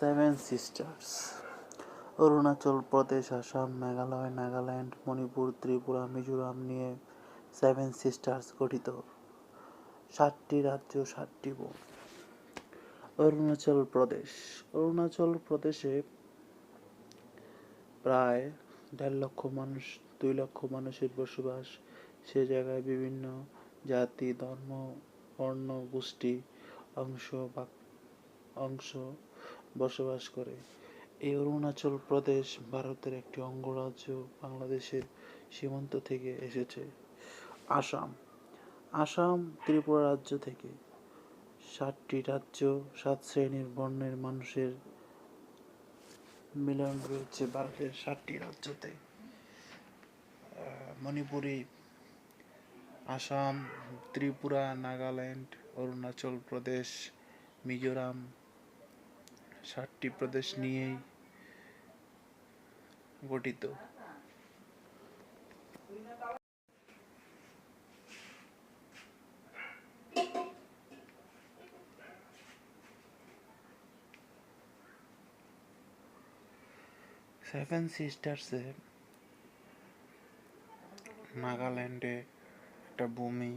Seven sisters Arunachal Pradesh, Assam, Meghalaya, Nagaland, Manipur, Tripura, Mizoram নিয়ে seven sisters গঠিত। সাতটি রাজ্য, সাতটি বোন। অরুণাচল প্রদেশ, অরুণাচল প্রদেশে প্রায় দেড় লক্ষ মানুষ, দুই লক্ষ মানুষের বসবাস। সে জায়গায় বিভিন্ন জাতি, ধর্ম, বর্ণ, গোষ্ঠী, অংশ বা অংশ বসবাস করে। এই অরুণাচল প্রদেশ ভারতের একটি অঙ্গরাজ্য বাংলাদেশের সীমান্ত থেকে এসেছে। আসাম। আসাম ত্রিপুরা রাজ্য থেকে। সাতটি রাজ্য, সাত শ্রেণির বর্ণের মানুষের মিলন রয়েছে ভারতের সাতটি রাজ্যতে। মণিপুরি, আসাম, ত্রিপুরা, নাগাল্যান্ড, অরুণাচল প্রদেশ, মিজোরাম সাতটি প্রদেশ নিয়েই গঠিত। সেভেন সিস্টার্সে নাগাল্যান্ডে একটা ভূমি,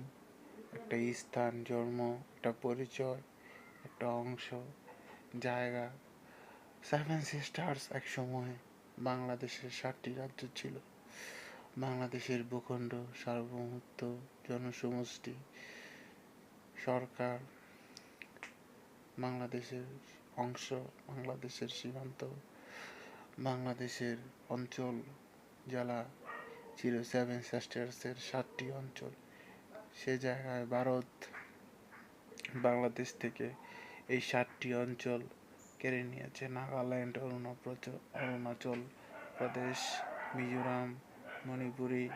একটা স্থান, জন্ম, একটা পরিচয়, একটা অংশ জায়গা। সেভেন সিস্টার্স এক সময় বাংলাদেশের সাতটি রাজ্য ছিল। বাংলাদেশের ভূখণ্ড, সার্বভৌমত্ব, জনসমষ্টি, সরকার, বাংলাদেশের অংশ, বাংলাদেশের সীমান্ত, বাংলাদেশের অঞ্চল, জেলা ছিল সেভেন সিস্টার্সের সাতটি অঞ্চল। সে জায়গায় ভারত, বাংলাদেশ থেকে এই সাতটি অঞ্চল কেড়ে নিয়েছে নাগাল্যান্ড, অরুণাচল অরুণাচল প্রদেশ, মিজোরাম, মণিপুরি,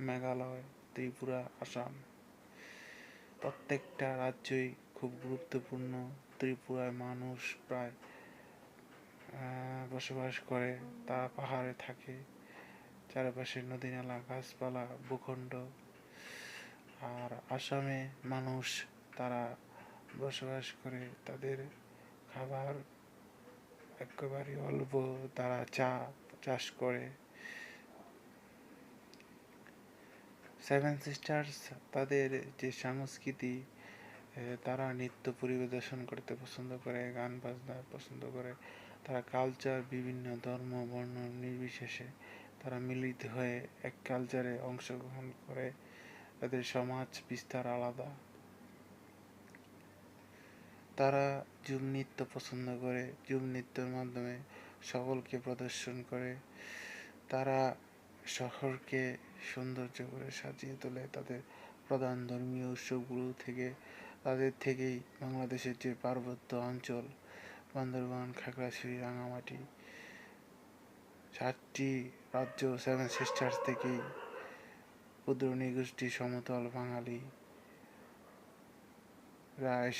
মেঘালয়, ত্রিপুরা, আসাম। প্রত্যেকটা রাজ্যই খুব গুরুত্বপূর্ণ। ত্রিপুরায় মানুষ প্রায় বসবাস করে তারা পাহাড়ে থাকে। চারপাশে নদী নালা গাছপালা, ভূখণ্ড। আর আসামে মানুষ তারা বসবাস করে, তাদের খাবার একেবারে অল্প তারা চা, চাষ করে। সেভেন সিস্টার্স তাদের যে সংস্কৃতি তারা নৃত্য পরিবেশন করতে পছন্দ করে, গান বাজনা পছন্দ করে। তারা কালচার বিভিন্ন ধর্ম, বর্ণ নির্বিশেষে তারা মিলিত হয়ে এক কালচারে অংশগ্রহণ করে। তাদের সমাজ বিস্তার আলাদা। তারা জুম নৃত্য পছন্দ করে জুম নৃত্যের মাধ্যমে সকলকে প্রদর্শন করে। তারা শহরকে সৌন্দর্য করে সাজিয়ে তোলে। তাদের প্রধান ধর্মীয় উৎসবগুলো থেকে, তাদের থেকেই বাংলাদেশের যে পার্বত্য অঞ্চল বান্দরবান খাগড়াছড়ি, রাঙামাটি, সাতটি রাজ্য সেভেন সিস্টার্স থেকেই ক্ষুদ্র নিগোষ্ঠী সমতল বাঙালি রা